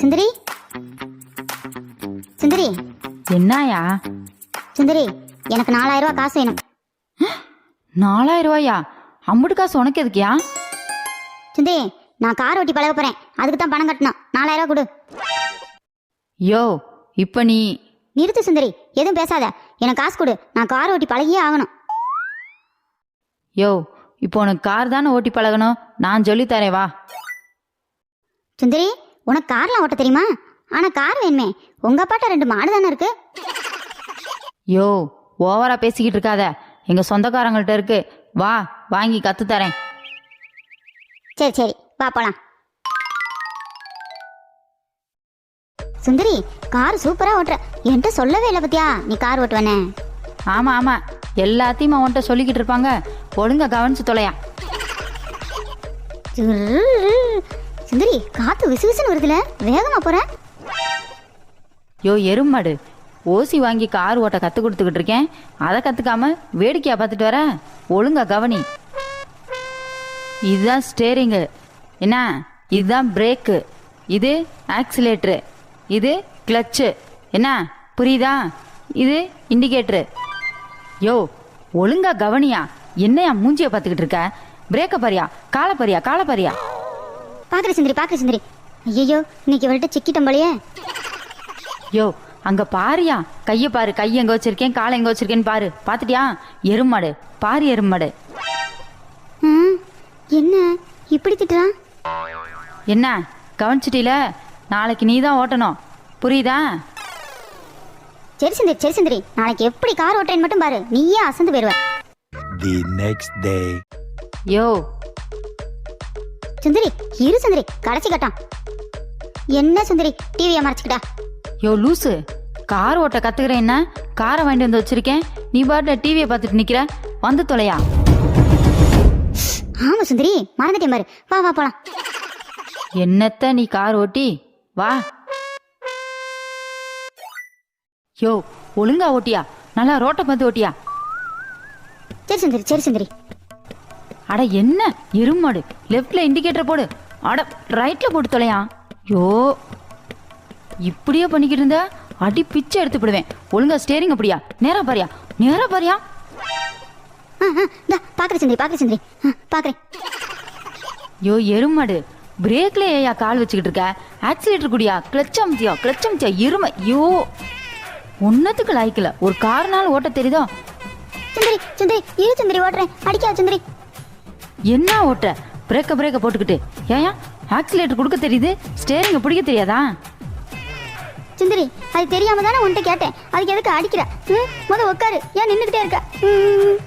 சுந்தரி? சுந்தரி? என்னயா? சுந்தரி எனக்கு நாலாயிரம் ரூபாய் காசு வேணும். நாலாயிரம் ரூபாயா அம்புட்டு காசு உனக்கு எதுக்கியா? சுந்தரி நான் கார் ஓட்டி பழக போறேன். அதுக்கு தான் பணம் கட்டணும். நாலாயிரம் ரூபாய் கொடு. யோ இப்ப நீ நிறுத்து சுந்தரி. எதுவும் பேசாத. எனக்கு காசு கொடு. நான் கார் ஓட்டி பழகியே ஆகணும். யோ இப்போ உனக்கு கார் தானே ஓட்டி பழகணும்? நான் சொல்லித் தரேன் வா. சுந்தரி உனக்கு கார்லாம் ஓட்ட தெரியுமா? ஆனா கார் வேணுமே. உங்க அப்பாட்ட ரெண்டு மாடு தானே இருக்கு? யோ ஓவரா பேசிக்கிட்டு இருக்காத. எங்க சொந்தக்காரங்கள்ட்ட இருக்கு. வா வாங்கி கத்து தரேன். சரி சரி வா போலாம். சுந்தரி கார் சூப்பரா ஓட்டுற. என்கிட்ட சொல்லவே இல்லை பத்தியா நீ கார் ஓட்டுவனே ஆமா ஆமா. எல்லாத்தையும் அவன்கிட்ட சொல்லிக்கிட்டு இருப்பாங்க. ஒழுங்கா கவனிச்சு தொலையா. சுந்தரி காத்து விசு வருதுல. வேகமா போற. யோ எருமாடு. ஓசி வாங்கி கார் ஓட்ட கத்து கொடுத்துக்கிட்டு இருக்கேன். அதை கத்துக்காம வேடிக்கையா பார்த்துட்டு வர. ஒழுங்கா கவனி. இதுதான் ஸ்டேரிங்கு என்ன? இதுதான் பிரேக்கு இது ஆக்சிலேட்ரு இது கிளச்சு என்ன? புரியுதா? இது இண்டிகேட்ரு யோ ஒழுங்கா கவனியா. என்னையா மூஞ்சியை பார்த்துக்கிட்டு இருக்க? பிரேக்கை பறியா காலை பறியா காலை பறியா பாக்குற சுந்தரி பாக்குற சுந்தரி. ஐயோ இன்னைக்கு இவள்கிட்ட சிக்கிட்டம் போலயே. யோ அங்க பாரியா? கைய பாரு கை எங்க வச்சிருக்கேன் காலை எங்க வச்சிருக்கேன்னு பாரு. பாத்துட்டியா? எருமாடு பாரு எருமாடு. ம், என்ன? இப்படி திட்டுறான் என்ன கவனிச்சிட்டீல? நாளைக்கு நீ தான் ஓட்டணும். புரியுதா? சரி சுந்தரி சரி சுந்தரி. நாளைக்கு எப்படி கார் ஓட்டுறேன்னு மட்டும் பாரு. நீயே அசந்து போயிருவ. The next day. யோ. சுந்தரி இரு சுந்தரி கடைசி கட்டம். என்ன சுந்தரி டிவியை மறைச்சிக்கிட்டா? யோ லூசு. கார் ஓட்ட கத்துக்கிறேன் என்ன? காரை வாங்கிட்டு வந்து வச்சிருக்கேன். நீ பாட்டு டிவியை பார்த்துட்டு நிக்கிற. வந்து தொலையா. ஆமா சுந்தரி மறந்துட்டேன் பாரு. வா வா போலாம். என்னத்த நீ கார் ஓட்டி? வா. யோ ஒழுங்கா ஓட்டியா? நல்லா ரோட்டை பார்த்து ஓட்டியா? சரி சுந்தரி சரி சுந்தரி. அட என்ன? எருமாடு லெஃப்ட்ல இண்டிகேட்டர் போடு. அட ரைட்ல போட்டு தொலையா? யோ இப்படியே பண்ணிக்கிட்டு இருந்தா அடி பிச்சை எடுத்து போடுவேன். ஒழுங்கா ஸ்டேரிங் அப்படியா? நேரா பாரியா? நேரா பாரியா? ஆ ஆ இந்தா பாக்குற சுந்தரி பாக்குற சுந்தரி. பாக்குறேன். யோ எருமாடு பிரேக்ல ஏயா கால் வச்சுக்கிட்டு இருக்க? ஆக்சிலேட்டர் குடியா? கிளச் அமுத்தியா? கிளச் அமுத்தியா? எருமை யோ. ஒன்னத்துக்கு லாய்க்கல ஒரு கார்னால ஓட்ட தெரியுதோ? சுந்தரி சுந்தரி இரு சுந்தரி ஓட்டுறேன். அடிக்காத சுந்தரி. என்ன ஓட்ட பிரேக்க பிரேக்க போட்டுக்கிட்டு. ஏயா ஆக்சிலேட்டர் கொடுக்க தெரியுது? ஸ்டேரிங்க பிடிக்க தெரியாதா? சுந்தரி அது தெரியாம தானே உன்கிட்ட கேட்டேன். அதுக்கு எதுக்கு அடிக்கிற? ம்? முத உட்காரு ஏன் நின்றுக்கிட்டே இருக்க? ம்.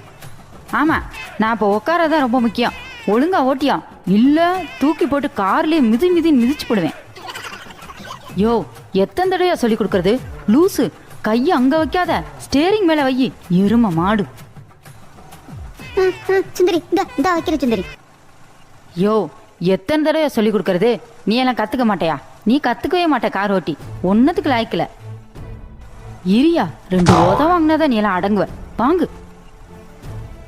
ஆமா நான் இப்போ உட்காரதான் ரொம்ப முக்கியம். ஒழுங்கா ஓட்டியா? இல்ல தூக்கி போட்டு கார்லயே மிதி மிதி மிதிச்சு போடுவேன். யோ எத்தனை தடவையா சொல்லி கொடுக்கறது? லூசு. கைய அங்க வைக்காத. ஸ்டேரிங் மேல வை. எரும மாடு. சுந்தரி இந்த இந்த வைக்கிற சுந்தரி. யோ எத்தனை தடவையா சொல்லி கொடுக்கறது? நீ எல்லாம் கத்துக்க மாட்டியா? நீ கத்துக்கவே மாட்ட கார் ஓட்டி. ஒன்னதுக்கு லாய்க்கல. இரியா ரெண்டு உத வாங்கினாதான் நீ எல்லாம் அடங்குவ. வாங்கு.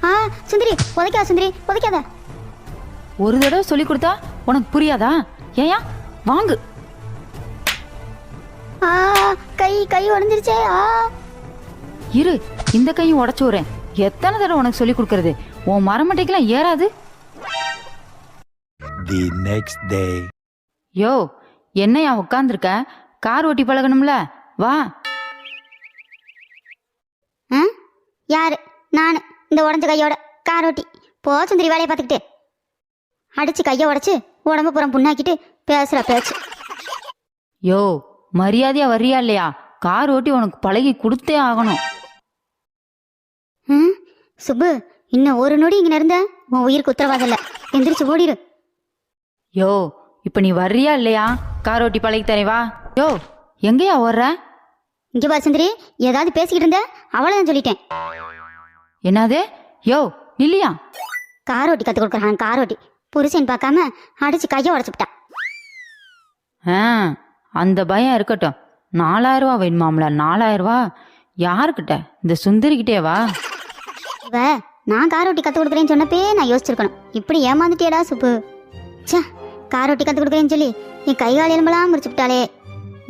ஆ சுந்தரி உதைக்காத சுந்தரி உதைக்காத ஒரு தடவை சொல்லி கொடுத்தா உனக்கு புரியாதா? ஏயா வாங்கு. ஆ கை கை உடஞ்சிருச்சே ஆ. இரு இந்த கையும் உடச்சு விடுறேன். எத்தனை தடவை உனக்கு சொல்லி கொடுக்கறது? உன் மரமட்டைக்கெல்லாம் ஏறாது. The next day. யோ என்னையா உட்காந்துருக்க கார் ஓட்டி பழகணும்ல? வா. ஆ? யாரு? நான். இந்த உடஞ்ச கையோட கார் ஓட்டி. போ சுந்தரி வேலையை பார்த்துக்கிட்டு. அடிச்சு கையை உடைச்சு உடம்பு புறம் புண்ணாக்கிட்டு பேசுற பேச்சு. யோ மரியாதையா வர்றியா இல்லையா? கார் ஓட்டி உனக்கு பழகி கொடுத்தே ஆகணும். ம்? சுப்பு இன்னும் ஒரு நொடி இங்க இருந்த உன் உயிருக்கு உத்தரவாதம் இல்ல. எந்திரிச்சு ஓடிரு. யோ இப்ப நீ வர்றியா இல்லையா? கார் ஓட்டி பழகி தரேன் வா. யோ எங்கேயா ஓடுற? இங்க பாரு சுந்தரி ஏதாவது பேசிக்கிட்டு இருந்த? அவ்வளவுதான் சொல்லிட்டேன். என்னது? யோ நில்லியா? கார் ஓட்டி கத்து கொடுக்குறான் கார் ஓட்டி. புருஷன் பார்க்காம அடிச்சு கையை உடச்சுட்டான் ஆ அந்த பயம் இருக்கட்டும். நாலாயிரம் ரூபா வேணுமாம்ல நாலாயிரம் ரூபா யாருக்கிட்ட இந்த சுந்தரிக்கிட்டே வா. இவ நான் கார் ஓட்டி கத்து கொடுக்குறேன்னு சொன்னப்பே நான் யோசிச்சிருக்கணும். இப்படி ஏமாந்துட்டியடா சுப்பு. ச்சே. கார் ஒட்டி கற்று கொடுக்குறேன்னு சொல்லி என் கை கால் எலும்பெல்லாம் முறிச்சு விட்டாளே.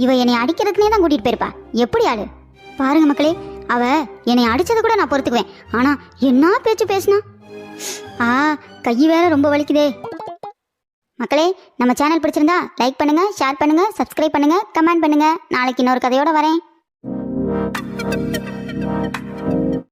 இவ என்னை அடிக்கிறதுக்குனே தான் கூட்டிட்டு போயிருப்பா. எப்படி ஆளு? பாருங்க மக்களே அவ என்னை அடிச்சதை கூட நான் பொறுத்துக்குவேன். ஆனா என்ன பேச்சு பேசுனா? ஆ கை வேற ரொம்ப வலிக்குதே. மக்களே நம்ம சேனல் பிடிச்சிருந்தா லைக் பண்ணுங்க ஷேர் பண்ணுங்க சப்ஸ்கிரைப் பண்ணுங்க கமெண்ட் பண்ணுங்க. நாளைக்கு இன்னொரு கதையோட வரேன்.